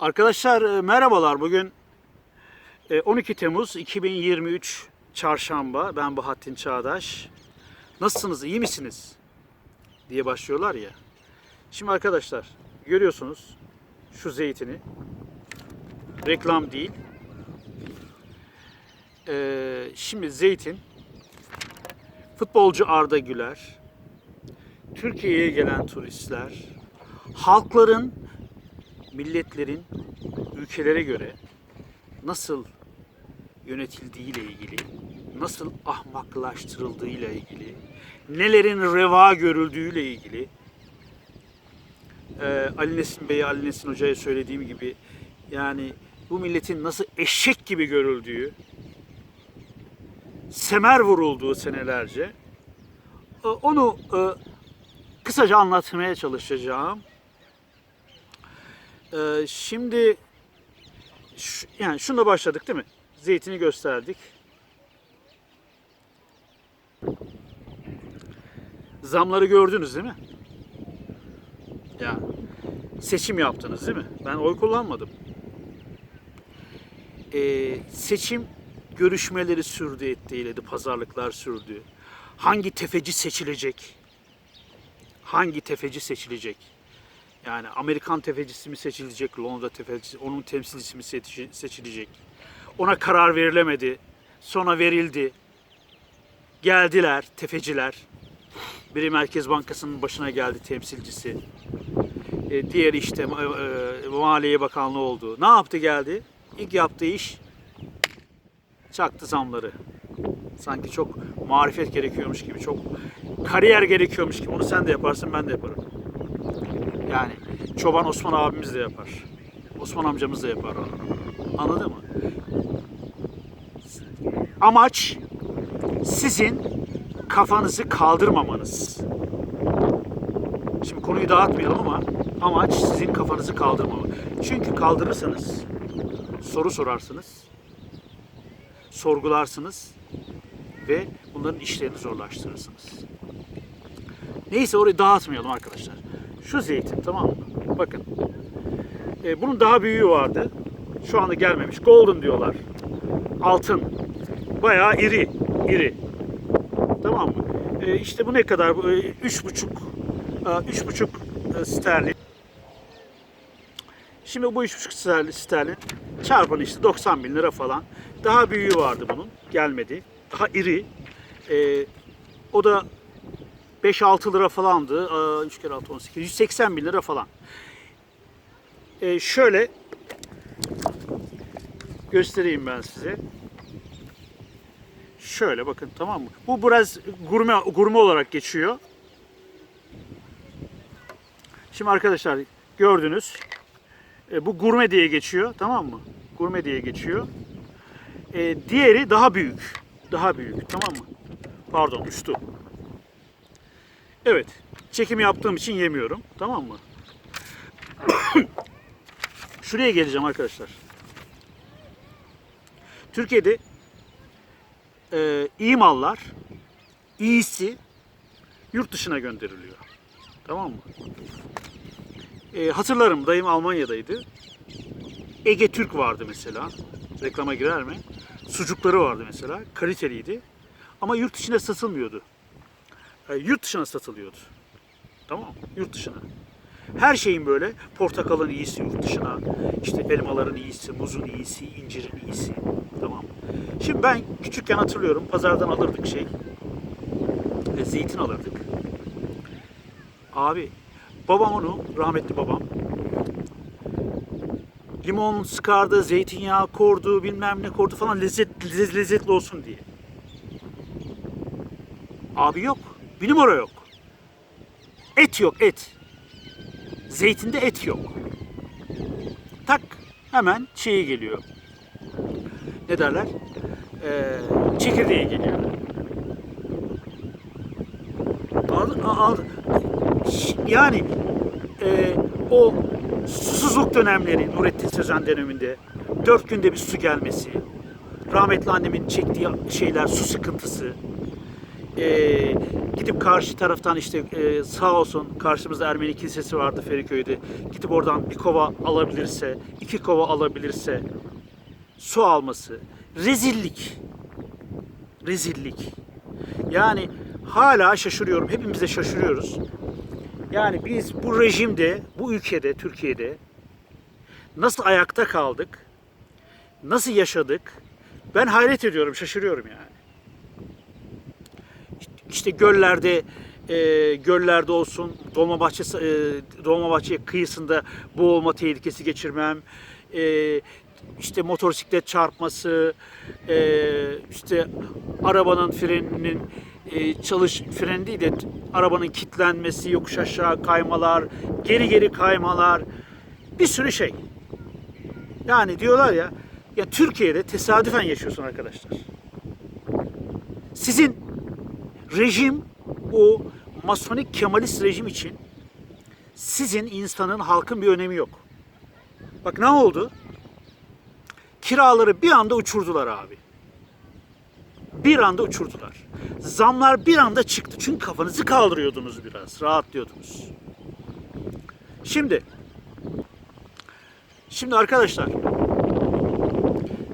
Arkadaşlar e, merhabalar. Bugün e, 12 Temmuz 2023 Çarşamba. Ben Bahattin Çağdaş. Nasılsınız? iyi misiniz? diye başlıyorlar ya. Şimdi arkadaşlar görüyorsunuz şu zeytini. Reklam değil. E, şimdi zeytin futbolcu Arda Güler, Türkiye'ye gelen turistler, halkların milletlerin ülkelere göre nasıl yönetildiğiyle ilgili, nasıl ahmaklaştırıldığıyla ilgili, nelerin reva görüldüğüyle ilgili e, Ali Nesin Bey'e, Ali Nesin Hoca'ya söylediğim gibi yani bu milletin nasıl eşek gibi görüldüğü, semer vurulduğu senelerce onu e, kısaca anlatmaya çalışacağım. Ee, şimdi şu- yani şununla başladık değil mi? Zeytini gösterdik. Zamları gördünüz değil mi? Ya seçim yaptınız değil mi? Ben oy kullanmadım. Ee, seçim görüşmeleri sürdü etti eyledi, pazarlıklar sürdü. Hangi tefeci seçilecek? Hangi tefeci seçilecek? Yani Amerikan tefecisi mi seçilecek, Londra tefecisi, onun temsilcisi mi seçi- seçilecek? Ona karar verilemedi. Sonra verildi. Geldiler tefeciler. Biri Merkez Bankası'nın başına geldi temsilcisi. E, diğeri işte e, e, Maliye Bakanlığı oldu. Ne yaptı geldi? İlk yaptığı iş çaktı zamları. Sanki çok marifet gerekiyormuş gibi, çok kariyer gerekiyormuş gibi. Onu sen de yaparsın, ben de yaparım. Yani Çoban Osman abimiz de yapar. Osman amcamız da yapar onu. Anladın mı? Amaç sizin kafanızı kaldırmamanız. Şimdi konuyu dağıtmayalım ama amaç sizin kafanızı kaldırmamanız. Çünkü kaldırırsanız soru sorarsınız, sorgularsınız ve bunların işlerini zorlaştırırsınız. Neyse orayı dağıtmayalım arkadaşlar. Şu zeytin tamam mı? Bakın. E, bunun daha büyüğü vardı. Şu anda gelmemiş. Golden diyorlar. Altın. Bayağı iri. iri. Tamam mı? E, işte bu ne kadar? E, Üç buçuk. e, Üç buçuk e, sterlin. Şimdi bu üç buçuk sterlin, sterlin çarpın işte 90 bin lira falan. Daha büyüğü vardı bunun. Gelmedi. Daha iri. E, o da 5-6 lira falandı. Aa, 3 kere 6 18. 180 bin lira falan. Ee, şöyle göstereyim ben size. Şöyle bakın tamam mı? Bu biraz gurme gurme olarak geçiyor. Şimdi arkadaşlar gördünüz. E, bu gurme diye geçiyor tamam mı? Gurme diye geçiyor. E, diğeri daha büyük. Daha büyük tamam mı? Pardon üstü. Evet. Çekim yaptığım için yemiyorum. Tamam mı? Şuraya geleceğim arkadaşlar. Türkiye'de e, iyi mallar, iyisi yurt dışına gönderiliyor. Tamam mı? E, hatırlarım dayım Almanya'daydı. Ege Türk vardı mesela. Reklama girer mi? Sucukları vardı mesela. Kaliteliydi. Ama yurt dışına satılmıyordu. E, yurt dışına satılıyordu. Tamam mı? Yurt dışına. Her şeyin böyle portakalın iyisi yurt dışına, işte elmaların iyisi, muzun iyisi, incirin iyisi. Tamam? Şimdi ben küçükken hatırlıyorum pazardan alırdık şey. E, zeytin alırdık. Abi babam onu, rahmetli babam limon sıkardı, zeytinyağı kordu, bilmem ne kordu falan lezzet- lezzetli olsun diye. Abi yok. Bir numara yok. Et yok et. Zeytinde et yok. Tak hemen şeyi geliyor. Ne derler? Ee, çekirdeği geliyor. Al, al, yani e, o susuzluk dönemleri Nurettin Sözen döneminde dört günde bir su gelmesi, rahmetli annemin çektiği şeyler su sıkıntısı, Ee, gidip karşı taraftan işte e, sağ olsun karşımızda Ermeni kilisesi vardı Feriköy'de. Gidip oradan bir kova alabilirse, iki kova alabilirse su alması. Rezillik. Rezillik. Yani hala şaşırıyorum. Hepimiz de şaşırıyoruz. Yani biz bu rejimde, bu ülkede, Türkiye'de nasıl ayakta kaldık? Nasıl yaşadık? Ben hayret ediyorum, şaşırıyorum yani. İşte göllerde e, göllerde olsun, Dolmabahçe e, Dolmabahçe kıyısında boğulma tehlikesi geçirmem, e, işte motosiklet çarpması, e, işte arabanın freninin e, çalış fren değil de arabanın kilitlenmesi, yokuş aşağı kaymalar, geri geri kaymalar, bir sürü şey. Yani diyorlar ya, ya Türkiye'de tesadüfen yaşıyorsun arkadaşlar. Sizin rejim o masonik kemalist rejim için sizin insanın halkın bir önemi yok. Bak ne oldu? Kiraları bir anda uçurdular abi. Bir anda uçurdular. Zamlar bir anda çıktı. Çünkü kafanızı kaldırıyordunuz biraz. Rahatlıyordunuz. Şimdi Şimdi arkadaşlar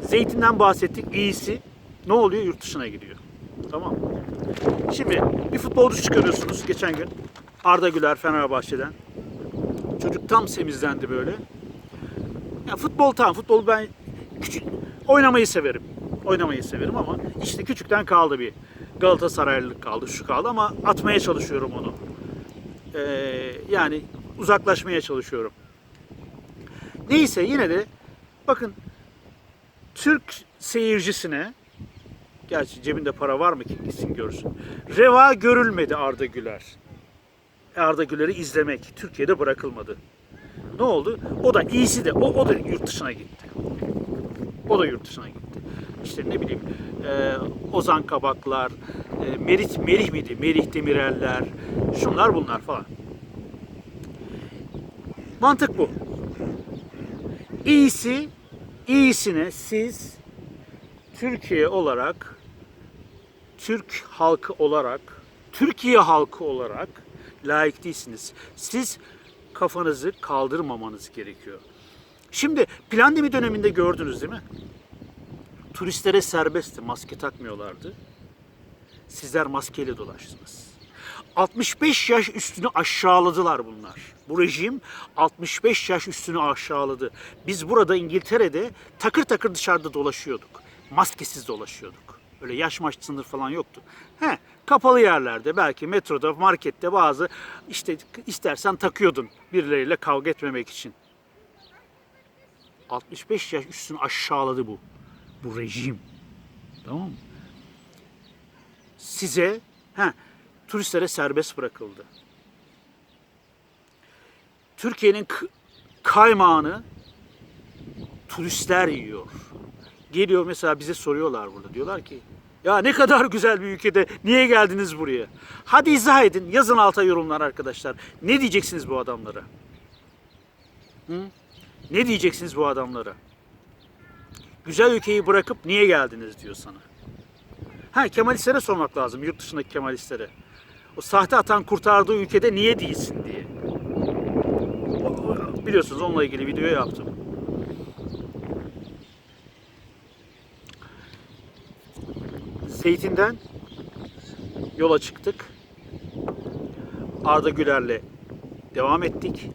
zeytinden bahsettik. İyisi ne oluyor? Yurt dışına gidiyor. Tamam mı? Şimdi bir futbolcu çıkarıyorsunuz geçen gün. Arda Güler Fenerbahçe'den. Çocuk tam semizlendi böyle. Ya futbol tamam. Futbol ben küçük oynamayı severim. Oynamayı severim ama işte küçükten kaldı bir. Galatasaraylılık kaldı, şu kaldı ama atmaya çalışıyorum onu. Ee, yani uzaklaşmaya çalışıyorum. Neyse yine de bakın Türk seyircisine gerçi cebinde para var mı ki gitsin görsün. Reva görülmedi Arda Güler. Arda Güler'i izlemek Türkiye'de bırakılmadı. Ne oldu? O da iyisi de o, o da yurt dışına gitti. O da yurt dışına gitti. İşte ne bileyim e, Ozan Kabaklar, e, Merih, Merih miydi? Merih Demireller, şunlar bunlar falan. Mantık bu. İyisi, iyisine siz Türkiye olarak, Türk halkı olarak, Türkiye halkı olarak layık değilsiniz. Siz kafanızı kaldırmamanız gerekiyor. Şimdi pandemi döneminde gördünüz değil mi? Turistlere serbestti, maske takmıyorlardı. Sizler maskeyle dolaştınız. 65 yaş üstünü aşağıladılar bunlar. Bu rejim 65 yaş üstünü aşağıladı. Biz burada İngiltere'de takır takır dışarıda dolaşıyorduk. Maskesiz dolaşıyorduk. Öyle yaş maş sınır falan yoktu. He, kapalı yerlerde belki metroda, markette bazı işte istersen takıyordun birileriyle kavga etmemek için. 65 yaş üstünü aşağıladı bu. Bu rejim. Tamam mı? Size he, turistlere serbest bırakıldı. Türkiye'nin kaymağını turistler yiyor. Geliyor mesela bize soruyorlar burada. Diyorlar ki ya ne kadar güzel bir ülkede niye geldiniz buraya? Hadi izah edin. Yazın alta yorumlar arkadaşlar. Ne diyeceksiniz bu adamlara? Hı? Ne diyeceksiniz bu adamlara? Güzel ülkeyi bırakıp niye geldiniz diyor sana. Ha Kemalistlere sormak lazım. Yurt dışındaki Kemalistlere. O sahte atan kurtardığı ülkede niye değilsin diye. Biliyorsunuz onunla ilgili video yaptım. Zeytin'den yola çıktık. Arda Güler'le devam ettik.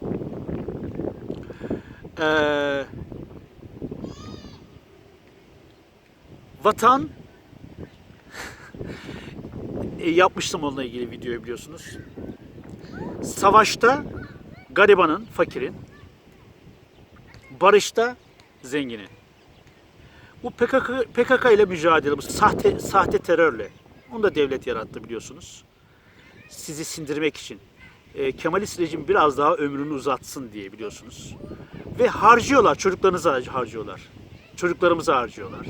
Ee, vatan e, yapmıştım onunla ilgili videoyu biliyorsunuz. Savaşta garibanın, fakirin, barışta zenginin. Bu PKK, PKK ile mücadele, bu sahte, sahte terörle. Onu da devlet yarattı biliyorsunuz. Sizi sindirmek için. E, Kemalist rejim biraz daha ömrünü uzatsın diye biliyorsunuz. Ve harcıyorlar, çocuklarınızı har- harcıyorlar. Çocuklarımızı harcıyorlar.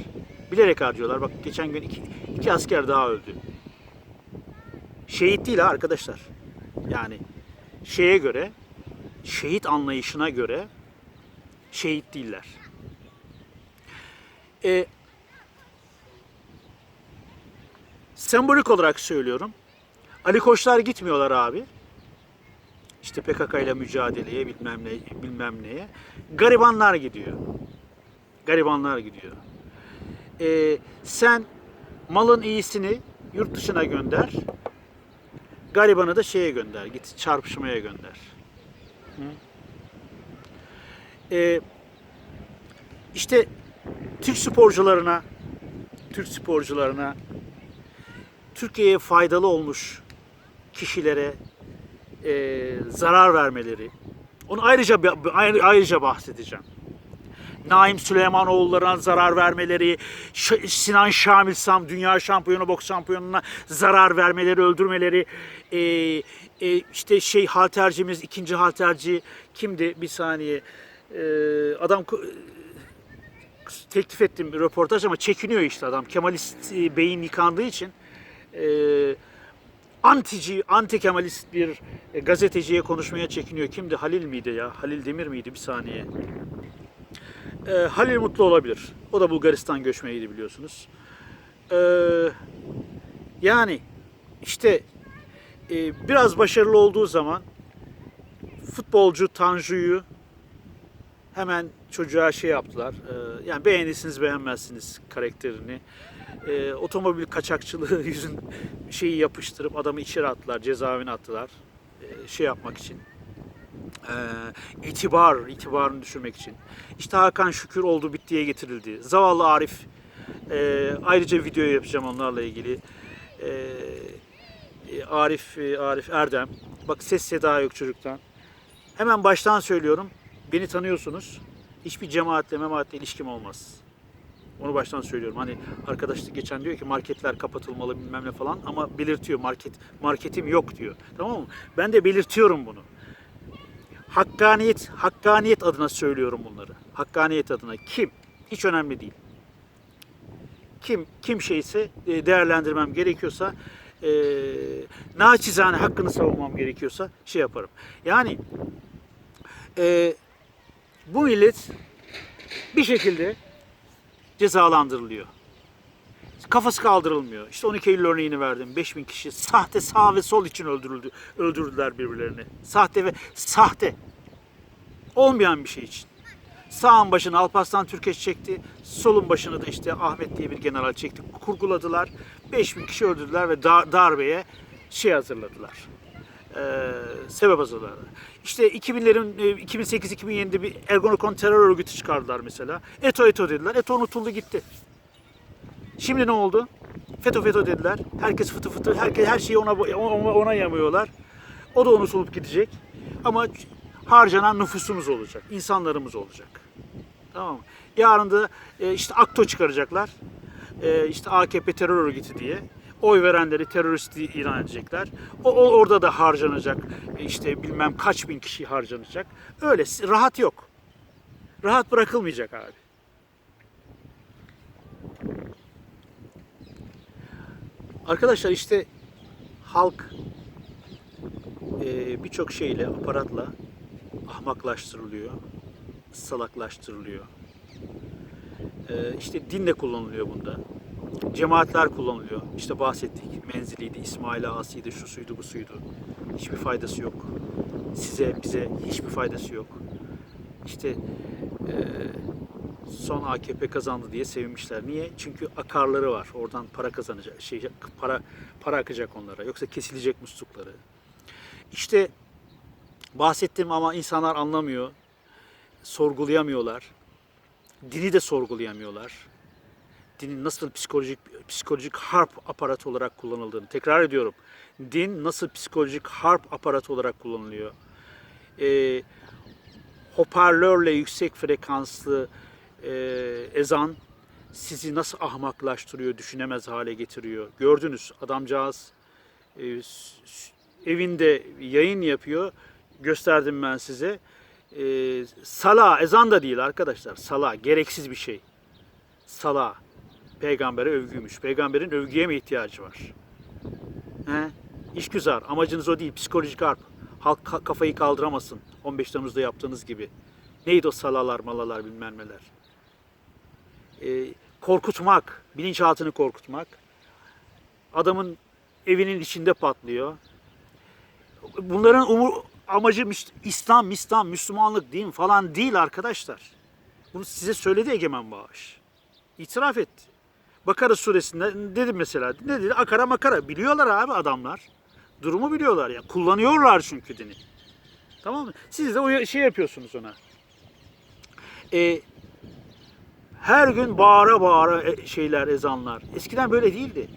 Bilerek harcıyorlar. Bak geçen gün iki, iki asker daha öldü. Şehit değil ha arkadaşlar. Yani şeye göre, şehit anlayışına göre şehit değiller. E, Sembolik olarak söylüyorum. Ali Koçlar gitmiyorlar abi. İşte PKK ile mücadeleye bilmem ne bilmem neye. Garibanlar gidiyor. Garibanlar gidiyor. Ee, sen malın iyisini yurt dışına gönder. Garibanı da şeye gönder. Git çarpışmaya gönder. Hı? Ee, işte Türk sporcularına Türk sporcularına Türkiye'ye faydalı olmuş kişilere e, zarar vermeleri. Onu ayrıca ayrı- ayrıca bahsedeceğim. Naim Süleymanoğullarına zarar vermeleri, Sinan Şamil Sam dünya şampiyonu boks şampiyonuna zarar vermeleri, öldürmeleri, e, e, işte şey haltercimiz, ikinci halterci kimdi bir saniye e, adam teklif ettim bir röportaj ama çekiniyor işte adam. Kemalist e, beyin yıkandığı için e, antici, anti Kemalist bir e, gazeteciye konuşmaya çekiniyor. Kimdi? Halil miydi ya? Halil Demir miydi? Bir saniye. E, Halil Mutlu olabilir. O da Bulgaristan göçmeniydi biliyorsunuz. E, yani işte e, biraz başarılı olduğu zaman futbolcu Tanju'yu hemen çocuğa şey yaptılar. Ee, yani beğenirsiniz beğenmezsiniz karakterini. Ee, otomobil kaçakçılığı yüzün şeyi yapıştırıp adamı içeri attılar, cezaevine attılar. Ee, şey yapmak için. Ee, itibar, itibarını düşürmek için. İşte Hakan Şükür oldu bittiye getirildi. Zavallı Arif. Ee, ayrıca video yapacağım onlarla ilgili. E, Arif, e, Arif Erdem. Bak ses seda yok çocuktan. Hemen baştan söylüyorum. Beni tanıyorsunuz. Hiçbir cemaatle memaatle ilişkim olmaz. Onu baştan söylüyorum. Hani arkadaşlık geçen diyor ki marketler kapatılmalı bilmem ne falan ama belirtiyor market marketim yok diyor. Tamam mı? Ben de belirtiyorum bunu. Hakkaniyet, hakkaniyet adına söylüyorum bunları. Hakkaniyet adına kim? Hiç önemli değil. Kim kim şeyse e, değerlendirmem gerekiyorsa e, naçizane hakkını savunmam gerekiyorsa şey yaparım. Yani e, bu millet bir şekilde cezalandırılıyor. Kafası kaldırılmıyor. İşte 12 Eylül örneğini verdim. 5000 kişi sahte sağ ve sol için öldürüldü. Öldürdüler birbirlerini. Sahte ve sahte. Olmayan bir şey için. Sağın başını Alparslan Türkeş çekti. Solun başını da işte Ahmet diye bir general çekti. Kurguladılar. 5000 kişi öldürdüler ve dar- darbeye şey hazırladılar e, sebep hazırlarlar. İşte 2000'lerin e, 2008-2007'de bir Ergonokon terör örgütü çıkardılar mesela. ETO ETO dediler. ETO unutuldu gitti. Şimdi ne oldu? FETÖ FETÖ dediler. Herkes fıtı fıtı, herkes her şeyi ona ona, ona yamıyorlar. O da unutulup gidecek. Ama harcanan nüfusumuz olacak, insanlarımız olacak. Tamam mı? Yarın da e, işte akto çıkaracaklar. E, işte AKP terör örgütü diye. Oy verenleri terörist ilan edecekler. O, o orada da harcanacak. İşte bilmem kaç bin kişi harcanacak. Öyle rahat yok. Rahat bırakılmayacak abi. Arkadaşlar işte halk e, birçok şeyle, aparatla ahmaklaştırılıyor, salaklaştırılıyor. E, işte din de kullanılıyor bunda. Cemaatler kullanılıyor. İşte bahsettik. Menziliydi, İsmail Ağası'ydı, şu suydu, bu suydu. Hiçbir faydası yok. Size, bize hiçbir faydası yok. İşte e, son AKP kazandı diye sevinmişler. Niye? Çünkü akarları var. Oradan para kazanacak, şey para para akacak onlara. Yoksa kesilecek muslukları. İşte bahsettim ama insanlar anlamıyor. Sorgulayamıyorlar. Dini de sorgulayamıyorlar. Dinin nasıl psikolojik psikolojik harp aparatı olarak kullanıldığını tekrar ediyorum. Din nasıl psikolojik harp aparatı olarak kullanılıyor? Ee, hoparlörle yüksek frekanslı e, ezan sizi nasıl ahmaklaştırıyor, düşünemez hale getiriyor. Gördünüz adamcağız e, evinde yayın yapıyor. Gösterdim ben size. E, sala, ezan da değil arkadaşlar. Sala, gereksiz bir şey. Sala. Peygambere övgüymüş. Peygamberin övgüye mi ihtiyacı var? He? İşgüzar. Amacınız o değil. Psikolojik harp. Halk ka- kafayı kaldıramasın. 15 Temmuz'da yaptığınız gibi. Neydi o salalar, malalar, bilmem neler. Ee, korkutmak, bilinçaltını korkutmak. Adamın evinin içinde patlıyor. Bunların umur, amacı İslam, İslam, Müslümanlık, din falan değil arkadaşlar. Bunu size söyledi Egemen Bağış. İtiraf etti. Bakara suresinde dedi mesela. Ne dedi? Akara makara. Biliyorlar abi adamlar. Durumu biliyorlar ya. Kullanıyorlar çünkü dini. Tamam mı? Siz de o şey yapıyorsunuz ona. E, her gün bağıra bağıra e- şeyler, ezanlar. Eskiden böyle değildi.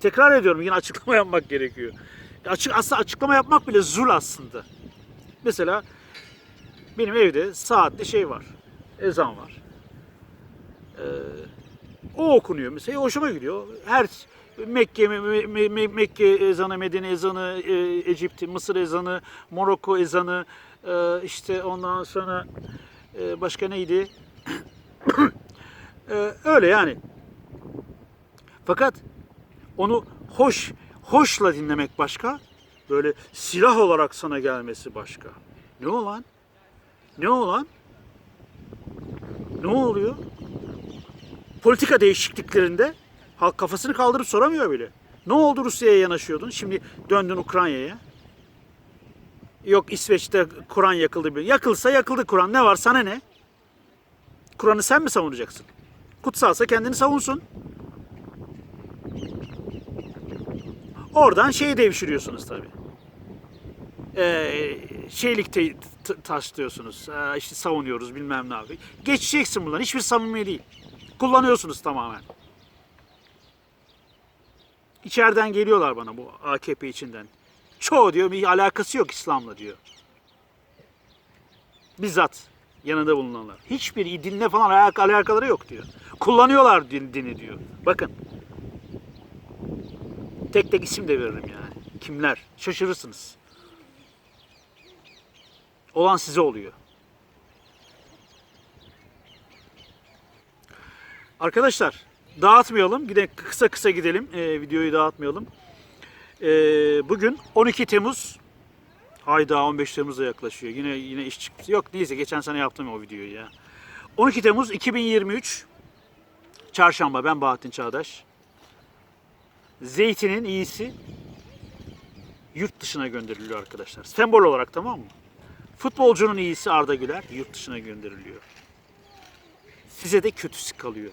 Tekrar ediyorum yine açıklama yapmak gerekiyor. Açık, aslında açıklama yapmak bile zul aslında. Mesela benim evde saatte şey var. Ezan var. Ee, o okunuyor mesela. Hoşuma gidiyor. Her Mekke, Me- Me- Me- Mekke ezanı, Medine ezanı, Ecipt, Mısır ezanı, Morokko ezanı, e, işte ondan sonra e, başka neydi? E, öyle yani. Fakat onu hoş, hoşla dinlemek başka, böyle silah olarak sana gelmesi başka. Ne olan? Ne olan? Ne oluyor? Politika değişikliklerinde halk kafasını kaldırıp soramıyor bile. Ne oldu Rusya'ya yanaşıyordun? Şimdi döndün Ukrayna'ya. Yok İsveç'te Kur'an yakıldı. Yakılsa yakıldı Kur'an. Ne var sana ne? Kur'an'ı sen mi savunacaksın? Kutsalsa kendini savunsun. Oradan şeyi devşiriyorsunuz tabii. Ee, şeylikte t- taşlıyorsunuz. Ee, işte savunuyoruz bilmem ne abi. Geçeceksin bundan. Hiçbir samimi değil. Kullanıyorsunuz tamamen. İçeriden geliyorlar bana bu AKP içinden. Çoğu diyor bir alakası yok İslam'la diyor. Bizzat yanında bulunanlar. Hiçbir dinle falan alak- alakaları yok diyor. Kullanıyorlar din, dini diyor. Bakın. Tek tek isim de veririm yani. Kimler? Şaşırırsınız. Olan size oluyor. Arkadaşlar dağıtmayalım. Gidelim kısa kısa gidelim. Ee, videoyu dağıtmayalım. Ee, bugün 12 Temmuz. Hayda 15 Temmuz'a yaklaşıyor. Yine yine iş çıktı. Yok neyse geçen sene yaptım o videoyu ya. 12 Temmuz 2023 Çarşamba ben Bahattin Çağdaş. Zeytinin iyisi yurt dışına gönderiliyor arkadaşlar. Sembol olarak tamam mı? Futbolcunun iyisi Arda Güler yurt dışına gönderiliyor. Size de kötüsü kalıyor.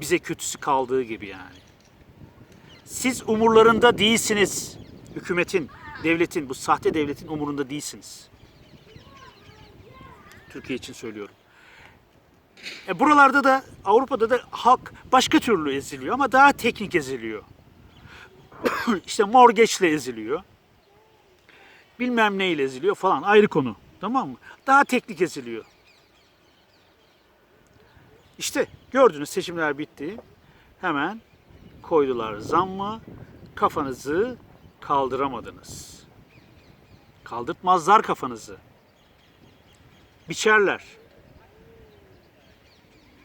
Bize kötüsü kaldığı gibi yani. Siz umurlarında değilsiniz. Hükümetin, devletin, bu sahte devletin umurunda değilsiniz. Türkiye için söylüyorum. E buralarda da Avrupa'da da halk başka türlü eziliyor ama daha teknik eziliyor. işte morgeçle eziliyor. Bilmem neyle eziliyor falan ayrı konu. Tamam mı? Daha teknik eziliyor. İşte gördünüz seçimler bitti. Hemen koydular zammı. Kafanızı kaldıramadınız. Kaldırtmazlar kafanızı. Biçerler.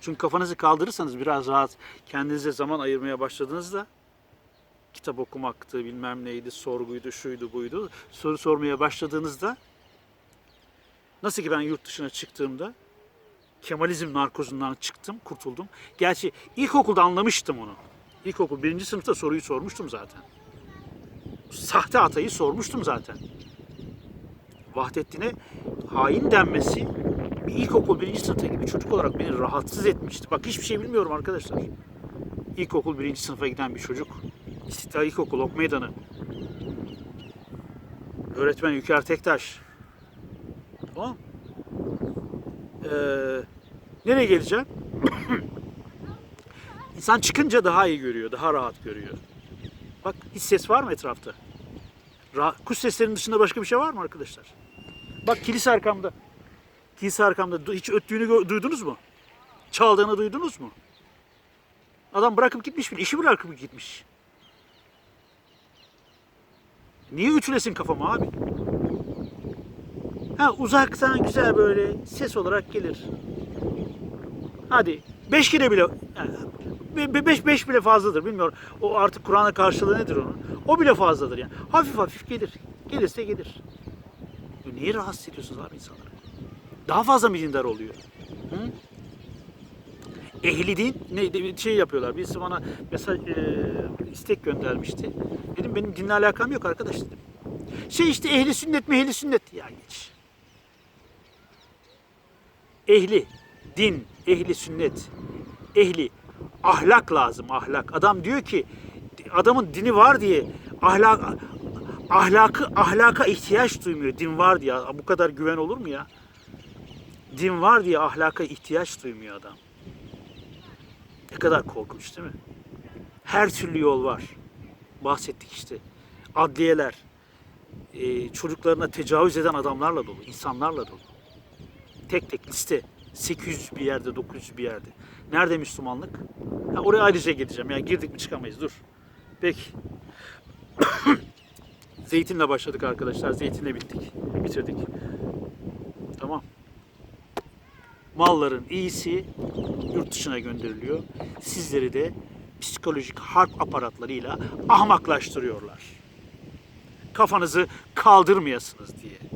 Çünkü kafanızı kaldırırsanız biraz rahat kendinize zaman ayırmaya başladığınızda kitap okumaktı, bilmem neydi, sorguydu, şuydu, buydu. Soru sormaya başladığınızda nasıl ki ben yurt dışına çıktığımda Kemalizm narkozundan çıktım, kurtuldum. Gerçi ilkokulda anlamıştım onu. İlkokul birinci sınıfta soruyu sormuştum zaten. Sahte atayı sormuştum zaten. Vahdettin'e hain denmesi bir ilkokul birinci sınıftaki bir çocuk olarak beni rahatsız etmişti. Bak hiçbir şey bilmiyorum arkadaşlar. İlkokul birinci sınıfa giden bir çocuk. İstiklal İlkokul Ok Meydanı. Öğretmen Yüker Tektaş. Tamam. Ee, nereye geleceğim? İnsan çıkınca daha iyi görüyor, daha rahat görüyor. Bak hiç ses var mı etrafta? Ra- kuş seslerinin dışında başka bir şey var mı arkadaşlar? Bak kilise arkamda. Kilise arkamda. Hiç öttüğünü duydunuz mu? Çaldığını duydunuz mu? Adam bırakıp gitmiş bile. işi bırakıp gitmiş. Niye ütülesin kafamı abi? Ha uzaktan güzel böyle ses olarak gelir. Hadi beş kere bile yani be- be- beş, beş bile fazladır bilmiyorum. O artık Kur'an'a karşılığı nedir onun? O bile fazladır yani. Hafif hafif gelir. Gelirse gelir. Niye rahatsız ediyorsunuz abi insanları? Daha fazla mı dindar oluyor? Hı? Ehli din ne şey yapıyorlar. Birisi bana mesaj e, istek göndermişti. Dedim benim dinle alakam yok arkadaş dedim. Şey işte ehli sünnet mi ehli sünnet ya geç. Ehli din, ehli sünnet, ehli ahlak lazım ahlak. Adam diyor ki adamın dini var diye ahlak ahlakı ahlaka ihtiyaç duymuyor. Din var diye bu kadar güven olur mu ya? Din var diye ahlaka ihtiyaç duymuyor adam. Ne kadar korkunç değil mi? Her türlü yol var. Bahsettik işte. Adliyeler, e, çocuklarına tecavüz eden adamlarla dolu, insanlarla dolu. Tek tek liste. 800 bir yerde, 900 bir yerde. Nerede Müslümanlık? Ha, oraya ayrıca gideceğim. Yani girdik mi çıkamayız. Dur. Peki. Zeytinle başladık arkadaşlar. Zeytinle bittik. Bitirdik. Tamam. Malların iyisi yurt dışına gönderiliyor. Sizleri de psikolojik harp aparatlarıyla ahmaklaştırıyorlar. Kafanızı kaldırmayasınız diye.